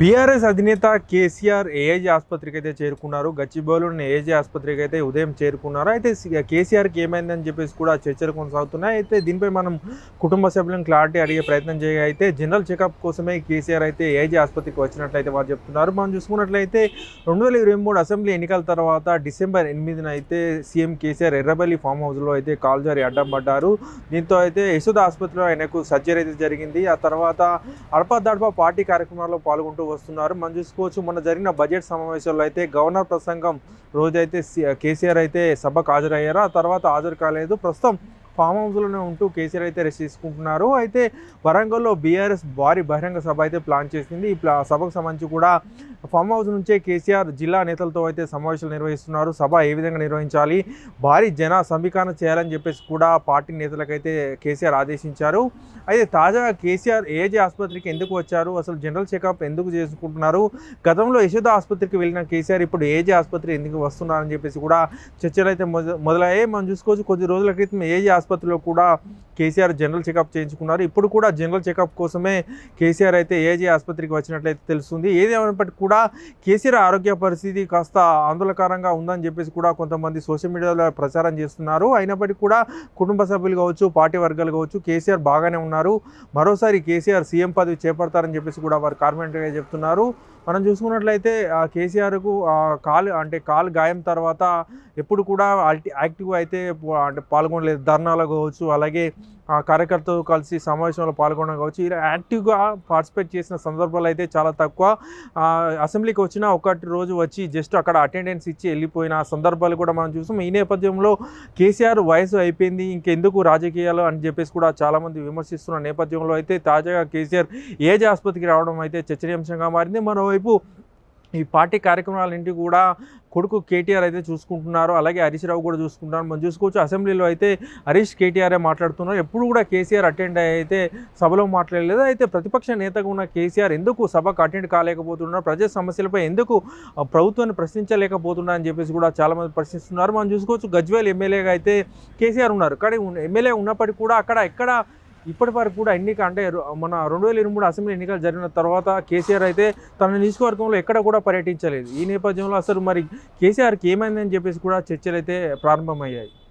BRS అధినేత KCR AIG ఆసుపత్రికి అయితే చేరుకున్నారు. గచ్చిబౌలిలోని ఏఐజీ ఆసుపత్రికి అయితే ఉదయం చేరుకున్నారు. అయితే కేసీఆర్కి ఏమైందని చెప్పేసి కూడా చర్చలు కొనసాగుతున్నాయి. అయితే దీనిపై మనం కుటుంబ సభ్యులను క్లారిటీ అడిగే ప్రయత్నం చేయ అయితే జనరల్ చెకప్ కోసమే కేసీఆర్ అయితే ఏఐజీ ఆసుపత్రికి వచ్చినట్లయితే వారు చెప్తున్నారు. మనం చూసుకున్నట్లయితే రెండు వేల ఇరవై మూడు అసెంబ్లీ ఎన్నికల తర్వాత డిసెంబర్ ఎనిమిదిన అయితే సీఎం కేసీఆర్ ఎర్రబల్లి ఫామ్ హౌస్లో అయితే కాల్జారి అడ్డం పడ్డారు. దీంతో అయితే యశోద ఆసుపత్రిలో ఆయనకు సర్జరీ అయితే జరిగింది. ఆ తర్వాత అడపదడప పార్టీ కార్యక్రమాల్లో పాల్గొంటూ వస్తున్నారు. మనం చూసుకోవచ్చు మొన్న జరిగిన బడ్జెట్ సమావేశంలో అయితే గవర్నర్ ప్రసంగం రోజైతే సి- కేసీఆర్ అయితే సభకు హాజరయ్యారు. ఆ తర్వాత హాజరు కాలేదు. ప్రస్తుతం ఫామ్ హౌస్లోనే ఉంటూ కేసీఆర్ అయితే రెస్ట్ తీసుకుంటున్నారు. అయితే వరంగల్లో బీఆర్ఎస్ భారీ బహిరంగ సభ అయితే ప్లాన్ చేసింది. ఈ సభకు సంబంధించి కూడా ఫామ్ హౌస్ నుంచే కేసీఆర్ జిల్లా నేతలతో అయితే సమావేశాలు నిర్వహిస్తున్నారు. సభ ఏ విధంగా నిర్వహించాలి? భారీ జన సమీకరణ చేయాలని చెప్పేసి కూడా పార్టీ నేతలకైతే కేసీఆర్ ఆదేశించారు. అయితే తాజాగా కేసీఆర్ ఏజే ఆసుపత్రికి ఎందుకు వచ్చారు? అసలు జనరల్ చెకప్ ఎందుకు చేసుకుంటున్నారు? గతంలో యశోద ఆసుపత్రికి వెళ్ళిన కేసీఆర్ ఇప్పుడు ఏజే ఆసుపత్రి ఎందుకు వస్తున్నారని చెప్పేసి కూడా చర్చలు అయితే మొదలయ్యాయి. మనం చూసుకోవచ్చు కొద్ది రోజుల క్రితం ఏజే ఆసుపత్రిలో కూడా కేసీఆర్ జనరల్ చెకప్ చేయించుకున్నారు. ఇప్పుడు కూడా జనరల్ చెకప్ కోసమే కేసీఆర్ అయితే ఏజీ ఆసుపత్రికి వచ్చినట్లయితే తెలుస్తుంది. ఏది కూడా కేసీఆర్ ఆరోగ్య పరిస్థితి కాస్త ఆందోళనకరంగా ఉందని చెప్పేసి కూడా కొంతమంది సోషల్ మీడియాలో ప్రచారం చేస్తున్నారు. అయినప్పటికీ కూడా కుటుంబ సభ్యులు కావచ్చు పార్టీ వర్గాలు కావచ్చు కేసీఆర్ బాగానే ఉన్నారు. మరోసారి కేసీఆర్ సీఎం పదవి చేపడతారని చెప్పేసి కూడా వారు కార్మెంట్గా చెప్తున్నారు. మనం చూసుకున్నట్లయితే కేసీఆర్కు కాలు అంటే కాలు గాయం తర్వాత ఎప్పుడు కూడా ఆల్టి యాక్టివ్గా అయితే అంటే పాల్గొనలేదు. ధర్నాలో కావచ్చు అలాగే ఆ కార్యకర్తలు కలిసి సమావేశంలో పాల్గొనడం కావచ్చు. ఇలా యాక్టివ్గా పార్టిసిపేట్ చేసిన సందర్భాలు అయితే చాలా తక్కువ. అసెంబ్లీకి వచ్చిన ఒకటి రోజు వచ్చి జస్ట్ అక్కడ అటెండెన్స్ ఇచ్చి వెళ్ళిపోయిన సందర్భాలు కూడా మనం చూసాం ఈ నేపథ్యంలో కేసీఆర్ వయసు అయిపోయింది ఇంకెందుకు రాజకీయాలు అని చెప్పేసి కూడా చాలామంది విమర్శిస్తున్న నేపథ్యంలో అయితే తాజాగా కేసీఆర్ ఏజ్ ఆసుపత్రికి రావడం అయితే చర్చనీయాంశంగా మారింది. మరోవైపు ఈ పార్టీ కార్యక్రమాలన్నింటి కూడా కొడుకు కేటీఆర్ అయితే చూసుకుంటున్నారు అలాగే హరీష్ రావు కూడా చూసుకుంటున్నారు. మనం చూసుకోవచ్చు అసెంబ్లీలో అయితే హరీష్ కేటీఆర్ఏ మాట్లాడుతున్నారు. ఎప్పుడు కూడా కేసీఆర్ అటెండ్ అయితే సభలో మాట్లాడలేదు. అయితే ప్రతిపక్ష నేతగా ఉన్న కేసీఆర్ ఎందుకు సభకు అటెండ్ కాలేకపోతున్నారు? ప్రజా సమస్యలపై ఎందుకు ప్రభుత్వాన్ని ప్రశ్నించలేకపోతున్నారు అని చెప్పేసి కూడా చాలామంది ప్రశ్నిస్తున్నారు. మనం చూసుకోవచ్చు గజ్వేల్ ఎమ్మెల్యేగా అయితే కేసీఆర్ ఉన్నారు. కానీ ఎమ్మెల్యే ఉన్నప్పటికీ కూడా అక్కడ ఎక్కడ ఇప్పటి వరకు కూడా ఎన్నిక అంటే మన రెండు వేల ఇరవై మూడు అసెంబ్లీ ఎన్నికలు జరిగిన తర్వాత కేసీఆర్ అయితే తన నియోజకవర్గంలో ఎక్కడ కూడా పర్యటించలేదు. ఈ నేపథ్యంలో అసలు మరి కేసీఆర్కి ఏమైందని చెప్పేసి కూడా చర్చలు అయితే ప్రారంభమయ్యాయి.